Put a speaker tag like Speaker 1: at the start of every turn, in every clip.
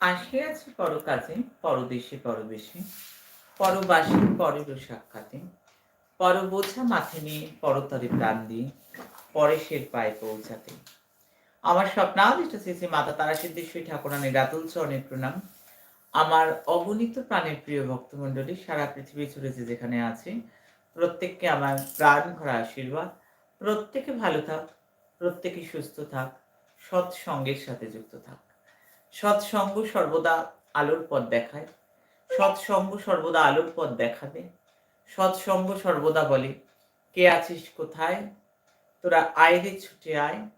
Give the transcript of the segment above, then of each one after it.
Speaker 1: আসিয়াছি পর কাজে পরদেশে পরবেশে, পরবাসী পরের সাক্ষাতে পর বোঝা মাথে নিয়ে, পরতরে প্রাণ দিয়ে পরেশের পায়ে পৌঁছাতে। আমার স্বপ্নাদিষ্ট শ্রী শ্রী মাতা তারা সিদ্ধেশ্বরী ঠাকুরানের রাতুল চরণের প্রণাম। আমার অগণিত প্রাণের প্রিয় ভক্তমণ্ডলী, সারা পৃথিবী ছুড়ে যে যেখানে আছে, প্রত্যেককে আমার প্রাণ ভরা আশীর্বাদ। প্রত্যেকে ভালো থাক, প্রত্যেকে সুস্থ থাক, সৎসঙ্গের সাথে যুক্ত থাক। সৎসঙ্গ সর্বদা আলোর পথ দেখায়। সৎসঙ্গ সর্বদা আলোর পথ দেখাবে। সৎসঙ্গ সর্বদা বলে, কে আছিস কোথায়? তোরা আয় রে ছুটে আয়।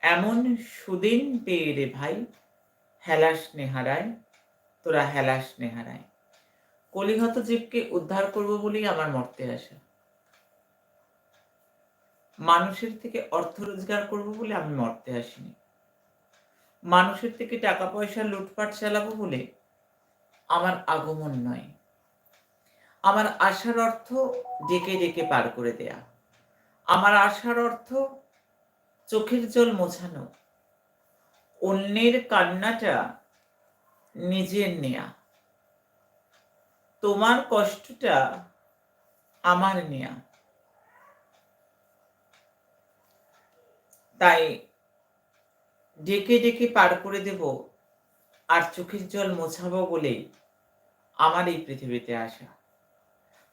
Speaker 1: এমন সুদিন পেয়ে রে ভাই, হেলাস নেহারায়। তোরা হেলাস নেহারায়। কলিহত জীবকে উদ্ধার করব বলেই আমার মর্তে আসা। মানুষের থেকে অর্থ রোজগার করব বলে আমি মর্তে আসিনি। মানুষের থেকে টাকা পয়সা লুটপাট চালাবো বলে আমার আগমন নয়। আমার আশার অর্থ ডেকে ডেকে পার করে দেয়া। আমার আশার অর্থ চোখের জল মোছানো। অন্যের কান্নাটা নিজের নেয়া। তোমার কষ্টটা আমার নেয়া। তাই ডেকে ডেকে পার করে দেব আর চোখের জল মোছাবো বলেই আমার এই পৃথিবীতে আসা।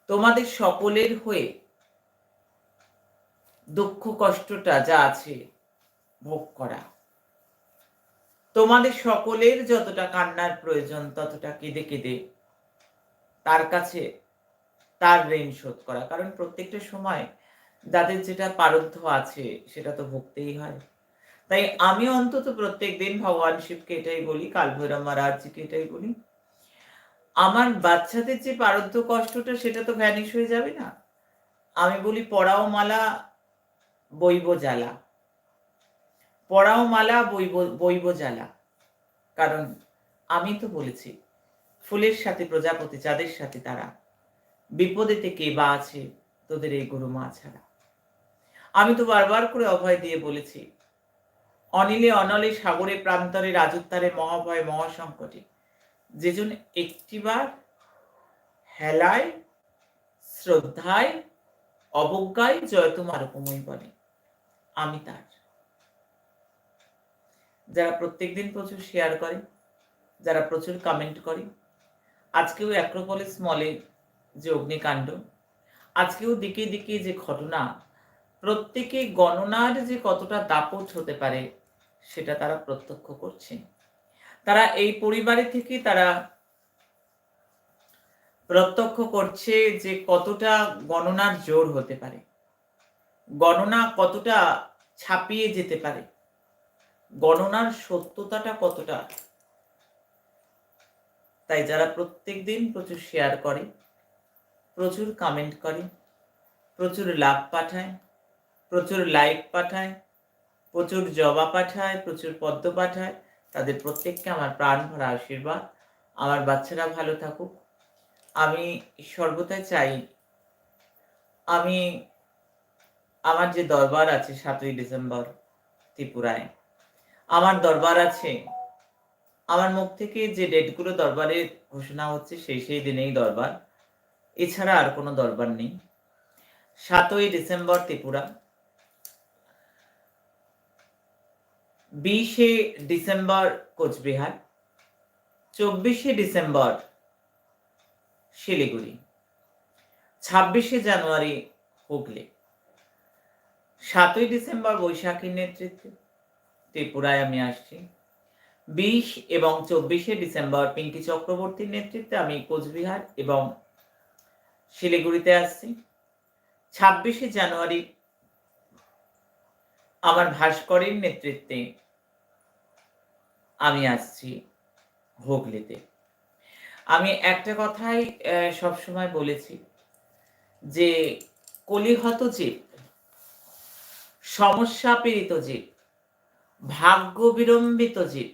Speaker 1: তোমাদের সকলের হয়ে দুঃখ কষ্টটা যা আছে ভোগ করা। তোমাদের সকলের যতটা কান্নার প্রয়োজন ততটা কেঁদে কেঁদে তার কাছে তার ঋণ শোধ করা। কারণ প্রত্যেকটা সময় যাদের যেটা পারদ্ধ আছে সেটা তো ভুগতেই হয়। তাই আমি অন্তত প্রত্যেক দিন ভগবান শিবকে এটাই বলি কাল ভৈরব মহারাজজিকে এটাই বলি। আমার বাচ্চাদের যে পারদ্ধ কষ্টটা, সেটা তো ভ্যানিশ হয়ে যাবে না। আমি বলি, পড়াও মালা, বইব জ্বালা। পড়াও মালা, বইব বইব জ্বালা। কারণ আমি তো বলেছি, ফুলের সাথে প্রজাপতি চাঁদের সাথে তারা বিপদেতে কে বা আছে, তোদের এই গুরু মা ছাড়া। আমি তো বারবার করে অভয় দিয়ে বলেছি অনিলে অনলে সাগরে প্রান্তরে রাজত্বারে মহাভয় মহাসংকটে। যেজন একটিবার হেলায়, শ্রদ্ধায়, অবজ্ঞায় জয় তোমার উপময় বলে। আমি তার। যারা প্রত্যেকদিন প্রচুর শেয়ার করে, যারা প্রচুর কমেন্ট করে, আজকেও অ্যাক্রোপলিস মলে যে অগ্নিকাণ্ড, আজকেও দিকে দিকে যে ঘটনা, প্রত্যেকে গণনার যে কতটা দাপট হতে পারে সেটা তারা প্রত্যক্ষ করছে। তারা এই পরিবারে থেকে তারা প্রত্যক্ষ করছে যে কতটা গণনার জোর হতে পারে। গণনা কতটা ছাপিয়ে যেতে পারে। গণনার সত্যতাটা কতটা। তাই যারা প্রত্যেক দিন প্রচুর শেয়ার করে, প্রচুর কমেন্ট করে, প্রচুর লাভ পাঠায়, প্রচুর লাইক পাঠায় প্রচুর জবা পাঠায়, প্রচুর পদ্ম পাঠায়। তাদের প্রত্যেককে আমার প্রাণ ভরা আশীর্বাদ। আমার বাচ্চারা ভালো থাকুক। আমি সর্বদাই চাই, আমি, আমার যে দরবার আছে সাতই ডিসেম্বর ত্রিপুরায়, আমার দরবার আছে, আমার মুখ থেকে যে ডেটগুলো দরবারে ঘোষণা হচ্ছে সেই সেই দিনেই দরবার। এছাড়া আর কোনো দরবার নেই। সাতই ডিসেম্বর ত্রিপুরা। বিশে ডিসেম্বর কোচবিহার, চব্বিশে ডিসেম্বর শিলিগুড়ি, ছাব্বিশে জানুয়ারি হুগলি, সাতই ডিসেম্বর বৈশাখীর নেতৃত্বে ত্রিপুরায় আমি আসছি, বিশ এবং চব্বিশে ডিসেম্বর পিঙ্কি চক্রবর্তীর নেতৃত্বে আমি কোচবিহার এবং শিলিগুড়িতে আসছি, ছাব্বিশে জানুয়ারি আমার ভাস্করের নেতৃত্বে আমি আসছি হুগলিতে। আমি একটা কথাই সবসময় বলেছি যে কলিহত জীব সমস্যা পীড়িত জীব ভাগ্য বিড়ম্বিত জীব,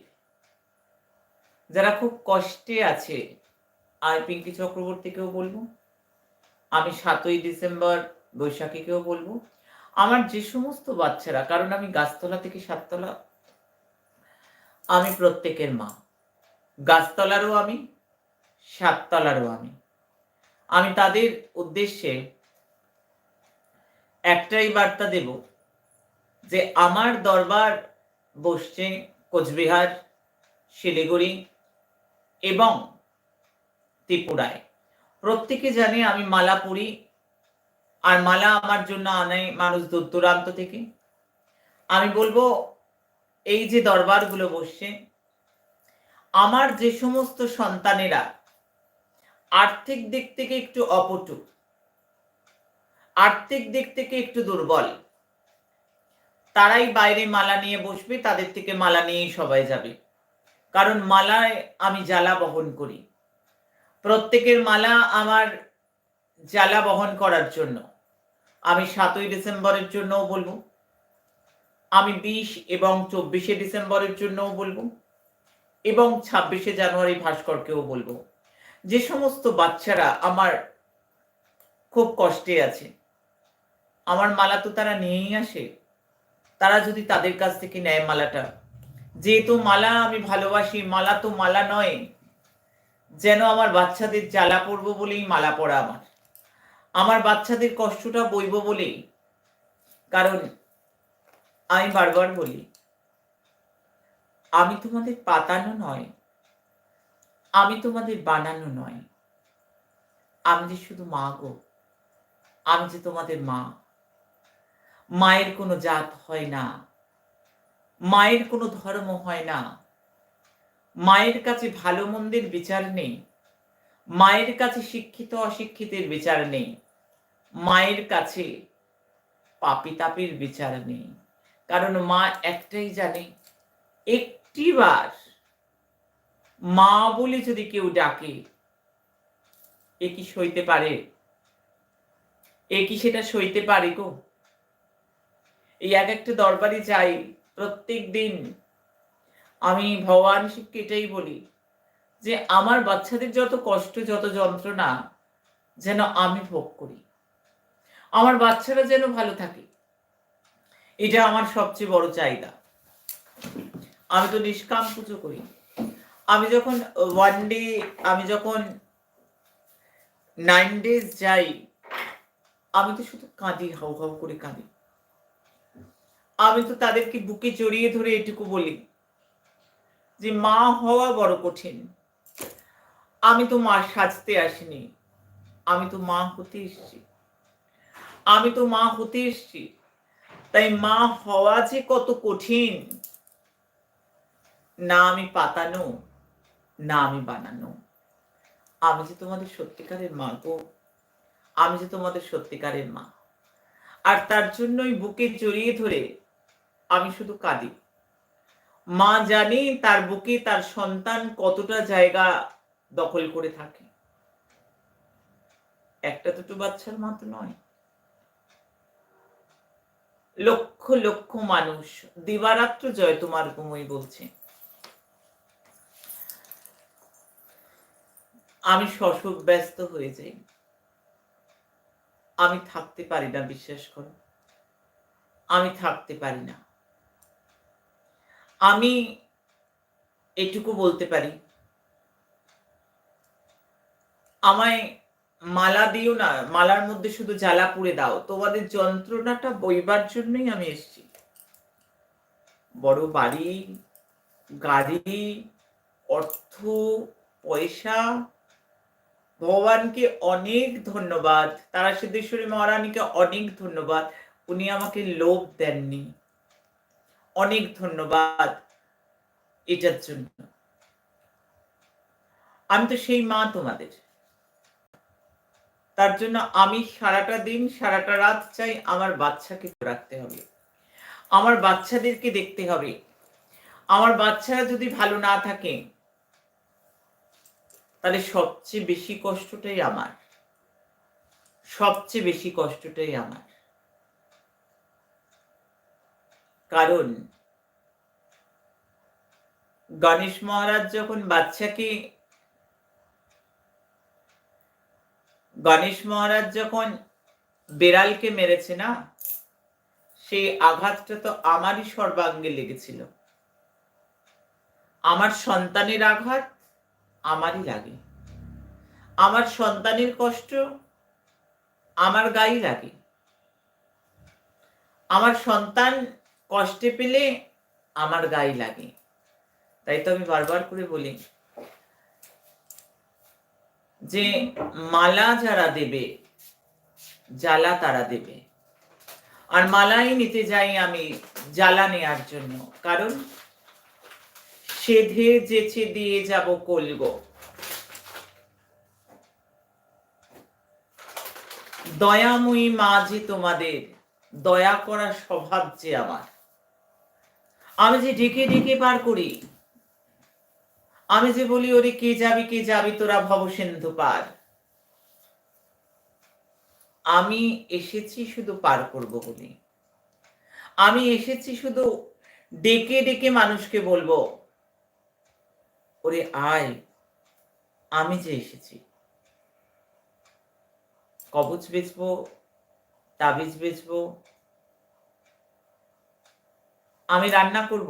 Speaker 1: যারা খুব কষ্টে আছে আর পিঙ্কি চক্রবর্তীকেও বলব, আমি সাতই ডিসেম্বর বৈশাখীকেও বলব আমার যে সমস্ত বাচ্চারা, কারণ আমি গাছতলা থেকে সাততলা, আমি প্রত্যেকের মা। গাছতলারও আমি, সাততলারও আমি। আমি তাদের উদ্দেশ্যে একটাই বার্তা দেব, যে আমার দরবার বসছে কোচবিহার, শিলিগুড়ি এবং ত্রিপুরায়। প্রত্যেকে জানে আমি মালা পরি আর মালা আমার জন্য আনে মানুষ দূর দূরান্ত থেকে। আমি বলব, এই যে দরবারগুলো বসছে, আমার যে সমস্ত সন্তানেরা আর্থিক দিক থেকে একটু অপটু, আর্থিক দিক থেকে একটু দুর্বল, তারাই বাইরে মালা নিয়ে বসবে, তাদের থেকে মালা নিয়েই সবাই যাবে। কারণ মালায় আমি জ্বালা বহন করি। প্রত্যেকের মালা আমার জ্বালা বহন করার জন্য। আমি সাতই ডিসেম্বরের জন্যও বলব। আমি বিশ এবং চব্বিশে ডিসেম্বরের জন্যও বলব এবং ছাব্বিশে জানুয়ারি ভাস্করকেও বলব। যে সমস্ত বাচ্চারা আমার খুব কষ্টে আছে, আমার মালা তো তারা নিয়েই আসে, তারা যদি তাদের কাছ থেকে নেয় মালাটা যেহেতু মালা আমি ভালোবাসি, মালা তো মালা নয়, যেন আমার বাচ্চাদের জ্বালা পড়ব বলেই মালা পড়া আমার। আমার বাচ্চাদের কষ্টটা বইব বলেই। কারণ আমি বারবার বলি, আমি তোমাদের পাতানো নয়, আমি তোমাদের বানানো নয়। আমি যে শুধু মা গো, আমি যে তোমাদের মা। মায়ের কোনো জাত হয় না, মায়ের কোনো ধর্ম হয় না। মায়ের কাছে ভালো মন্দের বিচার নেই, মায়ের কাছে শিক্ষিত অশিক্ষিতের বিচার নেই। মায়ের কাছে পাপি তাপির বিচার নেই। কারণ মা একটাই জানে, একটিবার মা বলে যদি কেউ ডাকে, এ কি সইতে পারে? এ কি সেটা সইতে পারে গো? এই এক একটা দরবারে যাই, প্রত্যেক দিন আমি ভগবান শিবকে এটাই বলি যে, আমার বাচ্চাদের যত কষ্ট, যত যন্ত্রণা যেন আমি ভোগ করি। আমার বাচ্চারা যেন ভালো থাকে। এটা আমার সবচেয়ে বড় চাহিদা। আমি তো নিষ্কাম পুজো করি। আমি যখন ওয়ান ডে আমি যখন নাইন ডেজ যাই, আমি তো শুধু কাঁদি, হাউ হাউ করে কাঁদি। আমি তো তাদেরকে বুকে জড়িয়ে ধরে এটুকু বলি যে, মা হওয়া বড় কঠিন। আমি তো মা সাজতে আসিনি। আমি তো মা হতে এসছি। আমি তো মা হতে এসছি। তাই মা হওয়া যে কত কঠিন, না আমি পাতানো, না আমি বানানো। আমি যে তোমাদের সত্যিকারের মা গো, আমি যে তোমাদের সত্যিকারের মা। আর তার জন্যই বুকে জড়িয়ে ধরে আমি শুধু কাঁদি। মা জানে তার বুকে তার সন্তান কতটা জায়গা দখল করে থাকে। একটা দুটো বাচ্চার মতো নয়। লক্ষ লক্ষ মানুষ। দিবারাত্র জয় তোমার ঘুমই বলছে। আমি শশব ব্যস্ত হয়ে যাই। আমি থাকতে পারি না, বিশ্বাস করো। আমি থাকতে পারি না। আমি এটুকু বলতে পারি। আমায় মালা দিও না, মালার মধ্যে শুধু জ্বালা পুড়ে দাও। তোমাদের যন্ত্রণাটা বইবার জন্যই আমি এসেছি। বড় বাড়ি, গাড়ি, অর্থ, পয়সা, ভগবানকে অনেক ধন্যবাদ। তারা সিদ্ধেশ্বরী মহারানীকে অনেক ধন্যবাদ। উনি আমাকে লোভ দেননি। অনেক ধন্যবাদ এটার জন্য। আমি তো সেই মা তোমাদের। তার জন্য আমি সারাটা দিন, সারাটা রাত চাই আমার বাচ্চাকে রাখতে হবে। আমার বাচ্চাদেরকে দেখতে হবে। আমার বাচ্চারা যদি ভালো না থাকে, তাহলে সবচেয়ে বেশি কষ্টটাই আমার। সবচেয়ে বেশি কষ্টটাই আমার। কারণ, গণেশ মহারাজ যখন বাচ্চাকে গণেশ মহারাজ যখন বেড়ালকে মেরেছে না, সেই আঘাতটা তো আমারই সর্বাঙ্গে লেগেছিল। আমার সন্তানের আঘাত আমারই লাগে। আমার সন্তানের কষ্ট আমার গায়ে লাগে। আমার সন্তান কষ্টে পেলে আমার গায়ে লাগে। তাই তো আমি বারবার করে বলি যে মালা যারা দেবে, জ্বালা তারা দেবে। আর মালাই নিতে যাই আমি জ্বালা নেয়ার জন্য। কারণ সেধে যেচে দিয়ে যাব কলগো। দয়াময়ী মা যে তোমাদের, দয়া করার স্বভাব যে আমার। আমি যে ডেকে ডেকে পার করি আমি যে বলি, ওরে কে যাবি কে যাবি, তোরা ভবসিন্ধু পার। আমি এসেছি শুধু পার করব বলে। আমি এসেছি শুধু ডেকে ডেকে মানুষকে বলব, ওরে আয়, আমি যে এসেছি। কবচ বেচবো, তাবিজ বেচবো, আমি রান্না করব।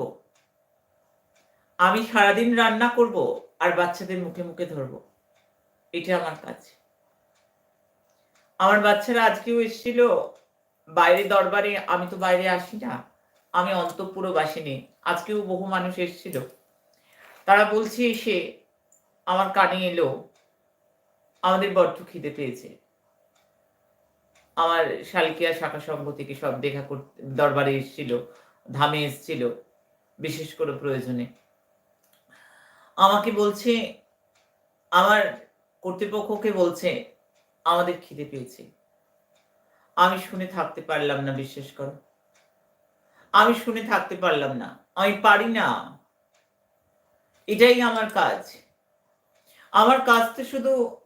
Speaker 1: আমি সারাদিন রান্না করব আর বাচ্চাদের মুখে মুখে ধরবো। এটা আমার কাজ। আমার বাচ্চারা আজকেও এসেছিল। বাইরে দরবারে, আমি তো বাইরে আসি না। আমি অন্তপুরও বাসিনি আজকেও বহু মানুষ এসেছিল। তারা বলছে, এসে আমার কানে এলো। আমাদের বড্ড খিদে পেয়েছে। আমার শালকিয়া শাখা সংঘ থেকে সব দেখা করতে, দরবারে এসেছিল। ধামে এসেছিল। বিশেষ করে প্রয়োজনে। আমাকে বলছে, আমার কর্তৃপক্ষকে বলছে, আমাদের খিদে পেয়েছে। আমি শুনে থাকতে পারলাম না, বিশ্বাস করো। আমি শুনে থাকতে পারলাম না। আমি পারি না। এটাই আমার কাজ। আমার কাজ তো শুধু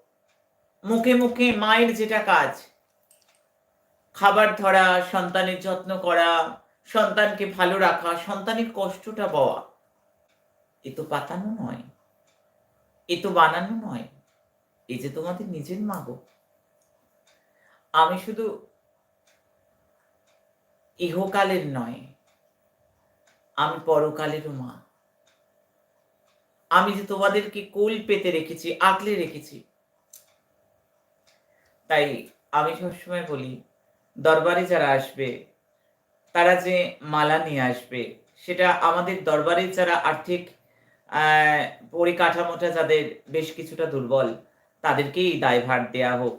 Speaker 1: মুখে মুখে মায়ের যেটা কাজ। খাবার ধরা, সন্তানের যত্ন করা, সন্তানকে ভালো রাখা, সন্তানের কষ্টটা পাওয়া। এ তো পাতানো নয়। এ তো বানানো নয়। এ যে তোমাদের নিজের মা গো। আমি শুধু ইহকালের নয়, আমি পরকালেরও মা। আমি যে তোমাদেরকে কোল পেতে রেখেছি আঁকলে রেখেছি। তাই আমি সবসময় বলি, দরবারে যারা আসবে, তারা যে মালা নিয়ে আসবে, সেটা আমাদের দরবারে যারা আর্থিক পরিকাঠামোটা যাদের বেশ কিছুটা দুর্বল, তাদেরকেই দায়ভার দেয়া হোক।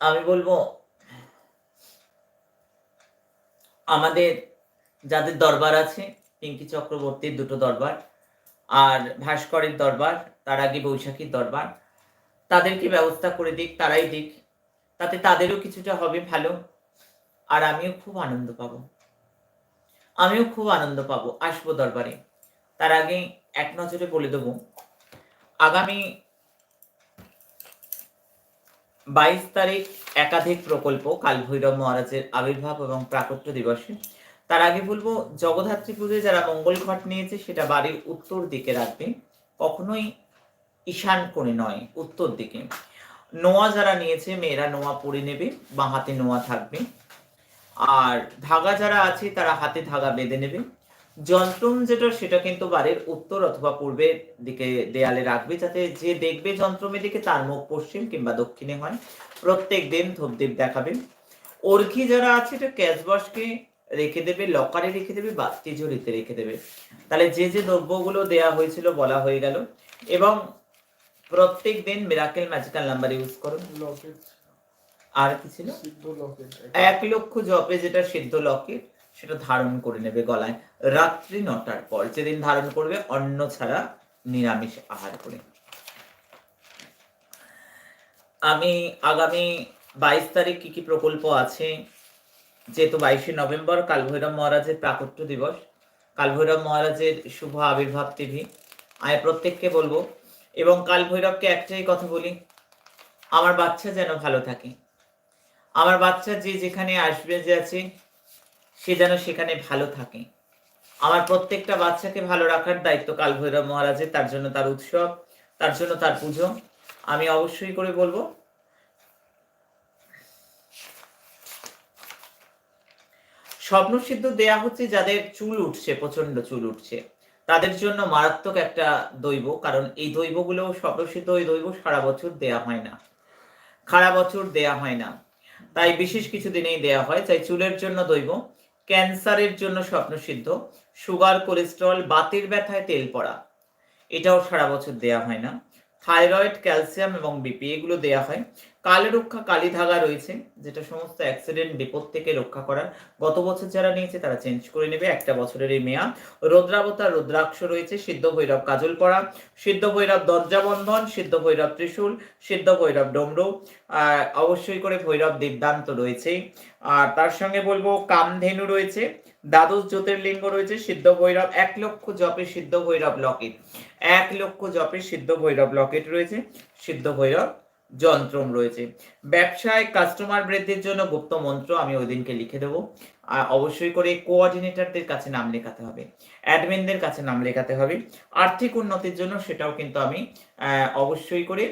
Speaker 1: আমি বলব, আমাদের যাদের দরবার আছে, পিঙ্কি চক্রবর্তীর দুটো দরবার আর ভাস্করের দরবার, তার আগে বৈশাখীর দরবার, তাদেরকে ব্যবস্থা করে দিক, তারাই দিক। তাতে তাদেরও কিছুটা হবে ভালো, আর আমিও খুব আনন্দ পাবো। আমিও খুব আনন্দ পাবো, আসব দরবারে। তার আগে এক নজরে বলে দেবো, আগামী বাইশ তারিখ একাধিক প্রকল্প কাল ভৈরব মহারাজের আবির্ভাব এবং প্রাকট্য দিবসে। তার আগে বলব, জগদ্ধাত্রী পুজোয় যারা মঙ্গল ঘট নিয়েছে, সেটা বাড়ির উত্তর দিকে রাখবে। কখনোই ঈশান কোণে নয়, উত্তর দিকে। নোয়া যারা নিয়েছে, মেয়েরা নোয়া পরে নেবে, বা হাতে নোয়া থাকবে। আর ধাগা যারা আছে, তারা হাতে ধাগা বেঁধে নেবে। যন্ত্রম যেটা, সেটা কিন্তু বাড়ির উত্তর অথবা পূর্বের দিকে দেয়ালে রাখবে, যাতে যে দেখবে যন্ত্রমের দিকে, তার মুখ পশ্চিম কিংবা দক্ষিণে হয়। প্রত্যেক দিন ধূপদীপ দেখাবে। অর্ঘি যারা আছে, এটা ক্যাশবাসকে রেখে দেবে, লকারে রেখে দেবে বা তিজোরিতে রেখে দেবে। তাহলে যে যে দ্রব্যগুলো দেয়া হয়েছিল, বলা হয়ে গেল। এবং প্রত্যেক দিন মিরাকেল ম্যাজিক্যাল নাম্বার ইউজ
Speaker 2: করুন।
Speaker 1: আর কি ছিল? এক লক্ষ জপে যেটা সিদ্ধ লকেট সেটা ধারণ করে নেবে গলায়। রাত্রি নটার পর যেদিন ধারণ করবে অন্ন ছাড়া নিরামিষ আহার করে। আমি আগামী বাইশ তারিখ কি কি প্রকল্প আছে? যেহেতু বাইশে নভেম্বর কালভৈরব মহারাজের প্রাকট্য দিবস। কালভৈরব মহারাজের শুভ আবির্ভাব তিথি। আমি প্রত্যেককে বলব এবং কাল ভৈরবকে একটাই কথা বলি আমার বাচ্চা যেন ভালো থাকে। আমার বাচ্চা যে যেখানে আসবে যে আছে, সে যেন সেখানে ভালো থাকে। আমার প্রত্যেকটা বাচ্চাকে ভালো রাখার দায়িত্ব কাল ভৈরব মহারাজের, তার জন্য তার উৎসব, তার জন্য তার পুজো। আমি অবশ্যই করে বলব, স্বপ্ন সিদ্ধ দেয়া হচ্ছে যাদের চুল উঠছে প্রচণ্ড চুল উঠছে। তাদের জন্য মারাত্মক একটা দৈব, কারণ এই দৈবগুলো স্বপ্রসিদ্ধ ওই দৈব সারা বছর দেয়া হয় না। খারা বছর দেয়া হয় না। তাই বিশেষ কিছু দিনেই দেয়া হয়, তাই চুলের জন্য দৈব ক্যান্সারের জন্য স্বপ্নসিদ্ধ সুগার, কোলেস্ট্রল, বাতের ব্যথায় তেল পড়া। এটাও সারা বছর দেয়া হয় না। থাইরয়েড, ক্যালসিয়াম এবং বিপি, এগুলো দেয়া হয়। কালে রক্ষা, কালী ধাগা রয়েছে, যেটা সমস্ত অ্যাক্সিডেন্ট বিপদ থেকে রক্ষা করার। গত বছর যারা নিয়েছে, তারা চেঞ্জ করে নেবে। একটা বছরের এই মেয়াদ। রুদ্রাবতার রুদ্রাক্ষ রয়েছে, সিদ্ধ ভৈরব কাজল পড়া সিদ্ধ ভৈরব দরজা বন্ধন সিদ্ধ ভৈরব ত্রিশূল, সিদ্ধ ভৈরব ডমরু অবশ্যই করে ভৈরব দিব্যান্ত রয়েছে। আর তার সঙ্গে বলব, কামধেনু রয়েছে, দ্বাদশ জ্যোতির্লিঙ্গ রয়েছে, সিদ্ধ ভৈরব, এক লক্ষ জপে সিদ্ধ ভৈরব লকেট। এক লক্ষ জপে সিদ্ধ ভৈরব লকেট রয়েছে, সিদ্ধ ভৈরব যন্ত্রম রয়েছে। ব্যবসায় কাস্টমার বৃদ্ধির জন্য গুপ্ত মন্ত্র আমি ওই দিনকে লিখে দেবো। আর অবশ্যই করে কোঅর্ডিনেটরদের কাছে নাম লেখাতে হবে। অ্যাডমিনদের কাছে নাম লেখাতে হবে। আর্থিক উন্নতির জন্য সেটাও কিন্তু আমি অবশ্যই করে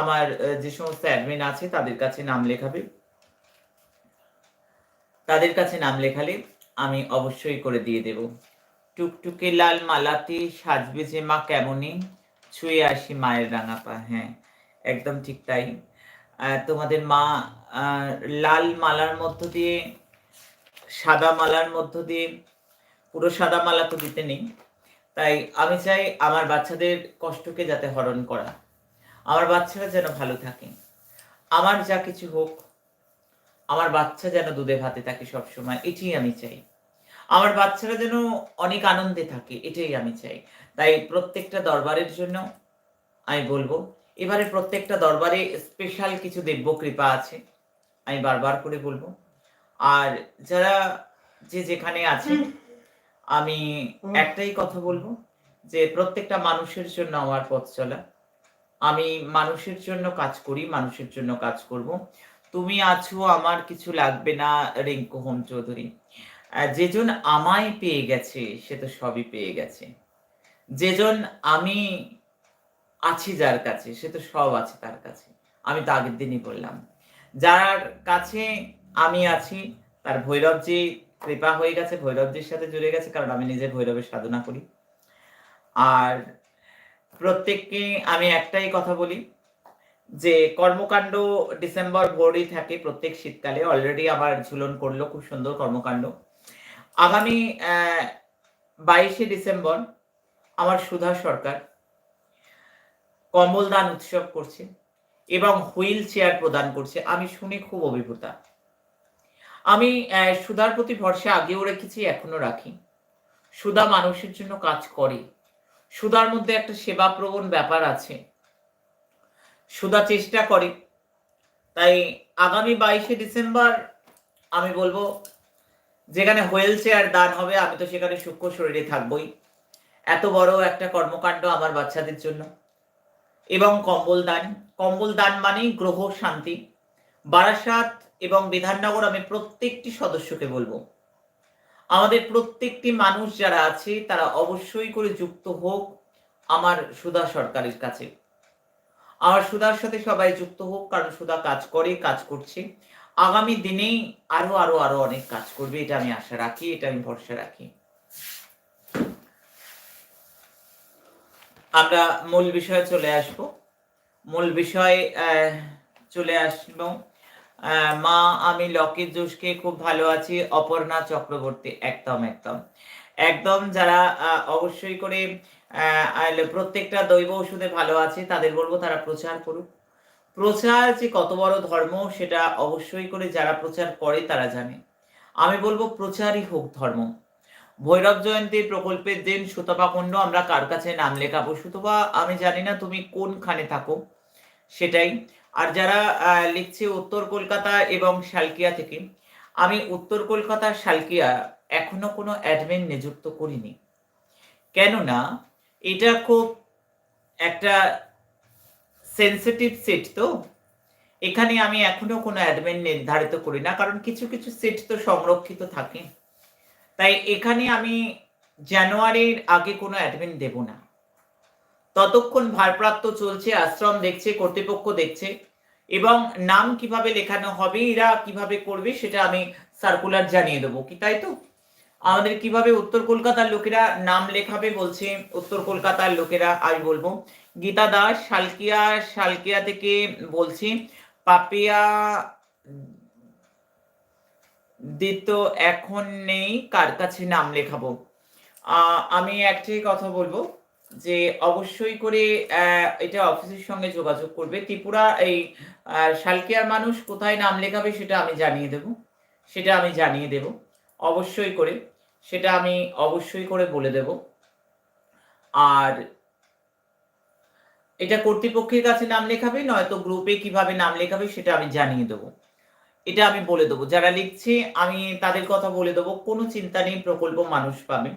Speaker 1: আমার যে সমস্ত অ্যাডমিন আছে তাদের কাছে নাম লেখাবে। তাদের কাছে নাম লেখালে আমি অবশ্যই করে দিয়ে দেব। টুকটুকে লাল মালাতে সাজবে যে মা কেমনই ছুঁয়ে আসি মায়ের রাঙা পা হ্যাঁ। একদম ঠিক তাই। তোমাদের মা লাল মালার মধ্য দিয়ে, সাদা মালার মধ্য দিয়ে, পুরো সাদা মালা তো দিতে নেই। তাই আমি চাই আমার বাচ্চাদের কষ্টকে যাতে হরণ করা। আমার বাচ্চারা যেন ভালো থাকে। আমার যা কিছু হোক, আমার বাচ্চা যেন দুধে ভাতে থাকে সবসময়, এটাই আমি চাই। আমার বাচ্চারা যেন অনেক আনন্দে থাকে, এটাই আমি চাই। তাই প্রত্যেকটা দরবারের জন্য আমি বলব এবারে প্রত্যেকটা দরবারে স্পেশাল কিছু দেব্য কৃপা আছে, আমি বারবার করে বলব। আর যারা যে যেখানে আছে, আমি একটাই কথা বলব যে প্রত্যেকটা মানুষের জন্য আমার পথ চলা। আমি মানুষের জন্য কাজ করি, মানুষের জন্য কাজ করব। তুমি আছো, আমার কিছু লাগবে না, রিঙ্কু হোম চৌধুরী। যেজন আমায় পেয়ে গেছে, সে তো সবই পেয়ে গেছে। যেজন আমি আছি যার কাছে, সে তো সব আছে তার কাছে। আমি তো আগের দিনই বললাম। যার কাছে আমি আছি, তার ভৈরবজি কৃপা হয়ে গেছে, ভৈরবজির সাথে জুড়ে গেছে, কারণ আমি নিজে ভৈরবের সাধনা করি। আর প্রত্যেককে আমি একটাই কথা বলি, যে কর্মকাণ্ড ডিসেম্বর ভোরই থাকে প্রত্যেক শীতকালে। অলরেডি আমার ঝুলন করল, খুব সুন্দর কর্মকাণ্ড। আগামী বাইশে ডিসেম্বর আমার সুধা সরকার। কমল দান উৎসব করছে এবং হুইল চেয়ার প্রদান করছে। আমি শুনে খুব অভিভূতা। আমি সুধার প্রতি ভরসা আগেও রেখেছি এখনও রাখি। সুধা মানুষের জন্য কাজ করে। সুধার মধ্যে একটা সেবাপ্রবণ ব্যাপার আছে। সুধা চেষ্টা করে। তাই আগামী বাইশে ডিসেম্বর আমি বলব, যেখানে হুইল চেয়ার দান হবে, আমি তো সেখানে সূক্ষ্ম শরীরে থাকবই। এত বড় একটা কর্মকাণ্ড আমার বাচ্চাদের জন্য। এবং কম্বল দান কম্বল দান মানেই গ্রহ শান্তি। বারাসাত এবং বিধাননগর আমি প্রত্যেকটি সদস্যকে বলব। আমাদের প্রত্যেকটি মানুষ যারা আছে, তারা অবশ্যই করে যুক্ত হোক আমার সুধা সরকারের কাছে। আমার সুধার সাথে সবাই যুক্ত হোক, কারণ সুধা কাজ করে, কাজ করছে। আগামী দিনেই আরও আরও আরও অনেক কাজ করবে, এটা আমি আশা রাখি, এটা আমি ভরসা রাখি। আমরা মূল বিষয়ে চলে আসব। মূল বিষয়ে চলে আসব মা আমি লকেট জোশকে খুব ভালো আছি, অপর্ণা চক্রবর্তী, একদম একদম। একদম যারা অবশ্যই করে প্রত্যেকটা দৈব ওষুধে ভালো আছে, তাদের বলব তারা প্রচার করুক। প্রচার যে কত বড় ধর্ম, সেটা অবশ্যই করে যারা প্রচার করে তারা জানে। আমি বলব প্রচারই হোক ধর্ম। ভৈরব জয়ন্তী প্রকল্পের দিন সুতপা কুণ্ড আমরা কার কাছে নাম লেখাবো? সুতপা, আমি জানি না তুমি কোনখানে থাকো। সেটাই। আর যারা লিখছে উত্তর কলকাতা এবং শালকিয়া থেকে, আমি উত্তর কলকাতা, শালকিয়া এখনও কোনো অ্যাডমিন নিযুক্ত করিনি। কেননা, এটা খুব একটা সেন্সিটিভ সিট তো। এখানে আমি এখনও কোনো অ্যাডমিন নির্ধারিত করি না, কারণ কিছু কিছু সিট তো সংরক্ষিত থাকে। তাই এখানে আমি জানুয়ারির আগে কোনো অ্যাডমিন দেব না। ততক্ষণ ভারপ্রাপ্ত চলছে, আশ্রম দেখছে, কর্তৃপক্ষ দেখছে, এবং নাম কীভাবে লেখানো হবে, এরা কীভাবে করবে সেটা আমি সার্কুলার জানিয়ে দেবো, কি তাই তো? আমাদের কীভাবে উত্তর কলকাতার লোকেরা নাম লেখাবে বলছে, উত্তর কলকাতার লোকেরা আমি বলব। গীতা দাস, শালকিয়া শালকিয়া থেকে বলছি, পাপিয়া দিত এখন নেই, কার কাছে নাম লেখাবো? আমি একটাই কথা বলব যে অবশ্যই করে এটা অফিসের সঙ্গে যোগাযোগ করবে। ত্রিপুরা, এই শালকিয়ার মানুষ কোথায় নাম লেখাবে সেটা আমি জানিয়ে দেব। সেটা আমি জানিয়ে দেব। অবশ্যই করে, সেটা আমি অবশ্যই করে বলে দেব। আর এটা কর্তৃপক্ষের কাছে নাম লেখাবে, নয়তো গ্রুপে কীভাবে নাম লেখাবে সেটা আমি জানিয়ে দেবো। এটা আমি বলে দেবো। যারা লিখছে, আমি তাদের কথা বলে দেবো, কোনো চিন্তা নেই, প্রকল্প মানুষ পাবে।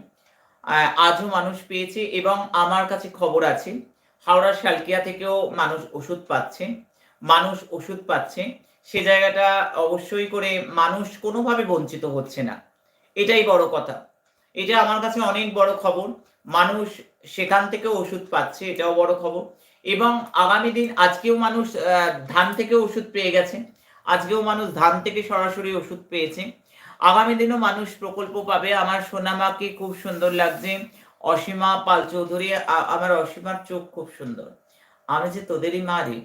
Speaker 1: আজও মানুষ পেয়েছে এবং আমার কাছে খবর আছে, হাওড়ার শালকিয়া থেকেও মানুষ ওষুধ পাচ্ছে, মানুষ ওষুধ পাচ্ছে। সে জায়গাটা অবশ্যই করে মানুষ কোনোভাবে বঞ্চিত হচ্ছে না। এটাই বড় কথা। এটা আমার কাছে অনেক বড় খবর। মানুষ সেখান থেকে ওষুধ পাচ্ছে, এটাও বড় খবর। এবং আগামী দিন আজকেও মানুষ ধান থেকে ওষুধ পেয়ে গেছে। আজকেও মানুষ ধান থেকে সরাসরি ওষুধ পেয়েছে। আগামী দিনও মানুষ প্রকল্প পাবে। আমার সোনামাকে খুব সুন্দর লাগছে। অসীমা পাল চৌধুরী আমার অসীমার চোখ খুব সুন্দর। আমি যে তোদেরই মা রে,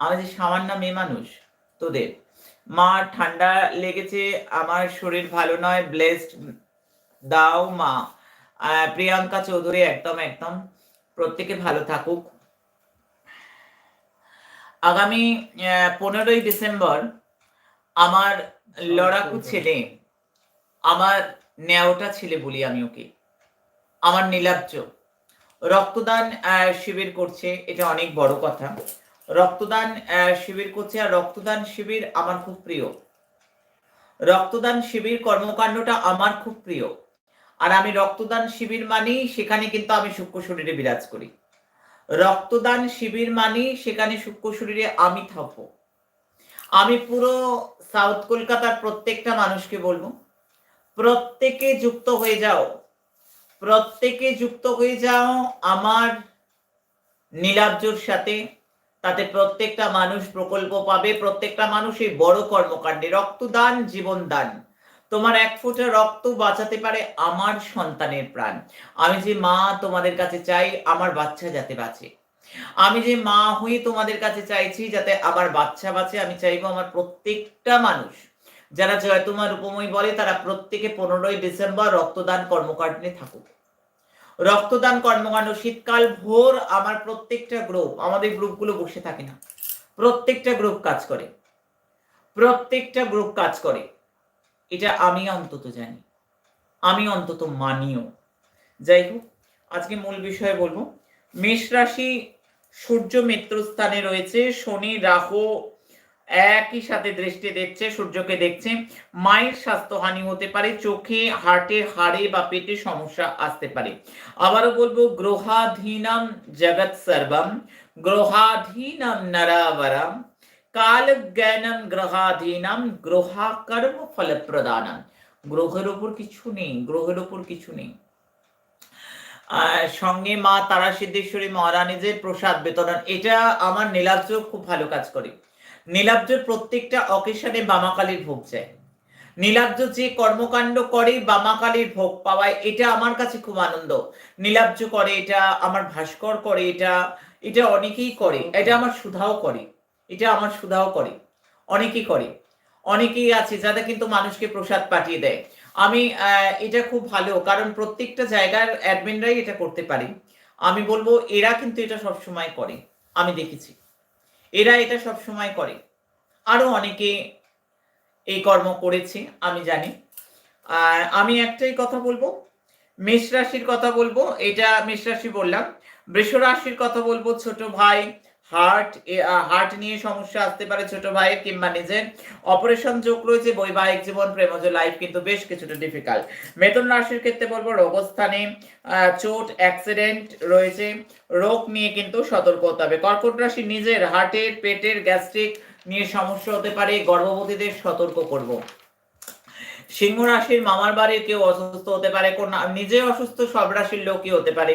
Speaker 1: আমি যে সামান্য মেয়ে মানুষ, তোদের। মা, ঠান্ডা লেগেছে, আমার শরীর ভালো নয় ব্লেসড দাও মা। প্রিয়াঙ্কা চৌধুরী, একদম একদম। প্রত্যেকে ভালো থাকুক। আগামী পনেরোই ডিসেম্বর আমার লড়াকু ছেলে আমার ন্যাওটা ছেলে বলি আমি ওকে। আমার নীলাব্জ। রক্তদান শিবির করছে এটা অনেক বড় কথা। রক্তদান শিবির করছে আর রক্তদান শিবির আমার খুব প্রিয়। রক্তদান শিবির কর্মকাণ্ডটা আমার খুব প্রিয়। আর আমি রক্তদান শিবির মানেই সেখানে কিন্তু আমি সূক্ষ্ম শরীরে বিরাজ করি। রক্তদান শিবির মানেই সেখানে সূক্ষ্ম শরীরে আমি থাকব। আমি পুরো সাউথ কলকাতার প্রত্যেকটা মানুষকে বলব, প্রত্যেকে যুক্ত হয়ে যাও, প্রত্যেকে যুক্ত হয়ে যাও আমার নীলাব্জর সাথে। তাতে প্রত্যেকটা মানুষ প্রকল্প পাবে, প্রত্যেকটা মানুষ এই বড় কর্মকাণ্ডে। রক্তদান, জীবনদান। তোমার এক ফোঁটা রক্ত বাঁচাতে পারে আমার সন্তানের প্রাণ। আমি যে মা তোমাদের কাছে চাই, আমার বাচ্চা যাতে বাঁচে। আমি যে মা হয়ে তোমাদের কাছে চাইছি, যাতে আমার বাচ্চা বাঁচে, আমি চাইব আমার প্রত্যেকটা মানুষ। যারা জয়তুমা রূপময় বলে, তারা প্রত্যেকে পনেরোই ডিসেম্বর রক্তদান কর্মকাণ্ডে থাকুক। রক্তদান কর্মকাণ্ড, শীতকাল ভোর আমার প্রত্যেকটা গ্রুপ আমাদের গ্রুপগুলো বসে থাকে না। প্রত্যেকটা গ্রুপ কাজ করে। প্রত্যেকটা গ্রুপ কাজ করে। এটা আমি অন্তত জানি। আমি অন্তত মানিও। যাই হোক আজকে মূল বিষয়ে বলব, মেষ রাশি সূর্য মিত্রস্থানে রয়েছে, শনি, রাহু একই সাথে দৃষ্টি দেখছে সূর্যকে দেখছে। মায়ের স্বাস্থ্যহানি হতে পারে, চোখে হার্টের হাড়ে বা পেটে সমস্যা আসতে পারে। আবারও বলব, গ্রহাধীনাম জগৎ সর্বম, গ্রহাধীনাম নরাবরম। কাল জ্ঞানম গ্রহাধীনাম গ্রহা কর্ম ফল প্রদানম গ্রহের ওপর কিছু নেই গ্রহের ওপর কিছু নেই সঙ্গে মা তারা সিদ্ধেশ্বরী মহারানীদের প্রসাদ বিতরণ এটা আমার নীলাব্জ খুব ভালো কাজ করে নীলাব্জর প্রত্যেকটা অকেশনে বামাকালীর ভোগ যায় নীলাব্জ যে কর্মকাণ্ড করে বামাকালীর ভোগ পাওয়ায় এটা আমার কাছে খুব আনন্দ নীলাব্জ করে এটা আমার ভাস্কর করে এটা এটা অনেকেই করে এটা আমার সুধাও করে এটা আমার সুধাও করে, অনেকেই করে। অনেকেই আছে যারা কিন্তু মানুষকে প্রসাদ পাঠিয়ে দেয়। আমি এটা খুব ভালো, কারণ প্রত্যেকটা জায়গার অ্যাডমিনরাই এটা করতে পারে। আমি বলব, এরা কিন্তু এটা সব সময় করে, আমি দেখেছি। এরা এটা সব সময় করে। আরও অনেকে এই কর্ম করেছে, আমি জানি। আর আমি একটাই কথা বলব, মেষ রাশির কথা বলব, এটা মেষ রাশি বললাম। বৃষ রাশির কথা বলব, ছোট ভাই হার্ট হার্ট নিয়ে সমস্যা আসতে পারে ছোট ভাইয়ের কিংবা নিজের। অপারেশন যোগ রয়েছে, বৈবাহিক জীবন, প্রেমজ লাইফ কিন্তু বেশ কিছুটা ডিফিকাল্ট মেতন রাশির ক্ষেত্রে বলব, রোগস্থানে চোট অ্যাক্সিডেন্ট রয়েছে। রোগ নিয়ে কিন্তু সতর্ক হতে হবে। কর্কট রাশি নিজের হার্টের, পেটের গ্যাস্ট্রিক নিয়ে সমস্যা হতে পারে। গর্ভবতীদের সতর্ক করব। সিংহ রাশির মামার বাড়ির কেউ অসুস্থ হতে পারে, কন্যা, নিজে অসুস্থ সব রাশির লোকই হতে পারে।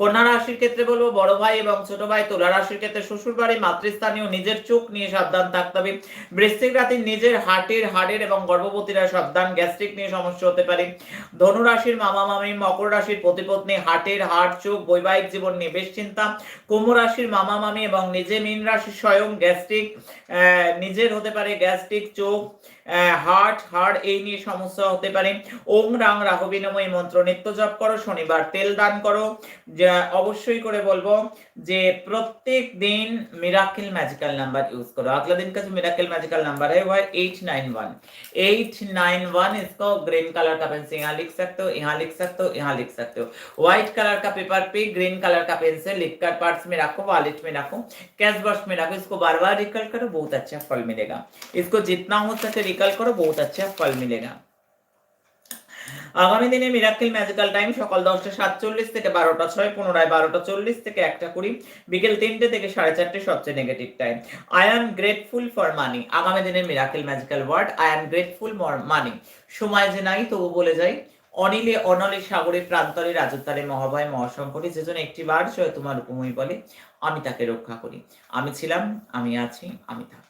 Speaker 1: কন্যা রাশির ক্ষেত্রে বলব, বড় ভাই এবং ছোট ভাই, তুলা রাশির ক্ষেত্রে শ্বশুর বাড়ি, মাতৃস্থানীয়, নিজের চোখ নিয়ে সাবধান থাকতে হবে। বৃশ্চিক রাতে নিজের হার্টের, হাড়ের এবং গর্ভবতীরা সাবধান, গ্যাস্ট্রিক নিয়ে সমস্যা হতে পারে। ধনু রাশির মামা, মামি, মকর রাশির প্রতিপত্নী হার্টের হার্ট চোখ, বৈবাহিক জীবন নিয়ে বেশ চিন্তা। কুম্ভ রাশির মামা, মামি এবং নিজে মীন রাশির স্বয়ং গ্যাস্ট্রিক নিজের হতে পারে গ্যাস্ট্রিক, চোখ হার্ট হার্ট এই নিয়ে সমস্যা হতে পারে। ওম রাং রাহবিনময় মন্ত্র নিত্য জপ করো, শনিবার তেল দান করো। অবশ্যই করে বলব যে প্রত্যেক दिन मिराकल मैजिकल नंबर यूज करो अगला दिन का जो मिराकल मैजिकल नंबर है वो है eight nine one eight nine one इसको ग्रीन कलर का पेन से यहाँ लिख सकते हो यहाँ लिख सकते हो यहाँ लिख सकते हो व्हाइट कलर का पेपर पे ग्रीन कलर का पेन से लिख कर पर्स में रखो वॉलेट में रखो कैश बॉक्स में रखो इसको बार बार रिकल करो बहुत अच्छा फल मिलेगा इसको जितना हो सके रिकल करो बहुत अच्छा फल मिलेगा আগামী দিনে মিরাক্কেল ম্যাজিক্যাল টাইম সকাল দশটা সাতচল্লিশ থেকে বারোটা ছয়, পুনরায় বারোটা চল্লিশ থেকে একটা কুড়ি, বিকেল তিনটে থেকে সাড়ে চারটে সবচেয়ে negative time I am grateful for money আগামী দিনের miracle magical word I am grateful money সময় যে নাই, তবু বলে যাই, অনিলে অনলে সাগরে প্রান্তরে রাজত্বারে মহাভয় মহাসংকটে যে জন্য একটি বার জয় তোমার উপময় বলে, আমি তাকে রক্ষা করি। আমি ছিলাম, আমি আছি, আমি থাকব।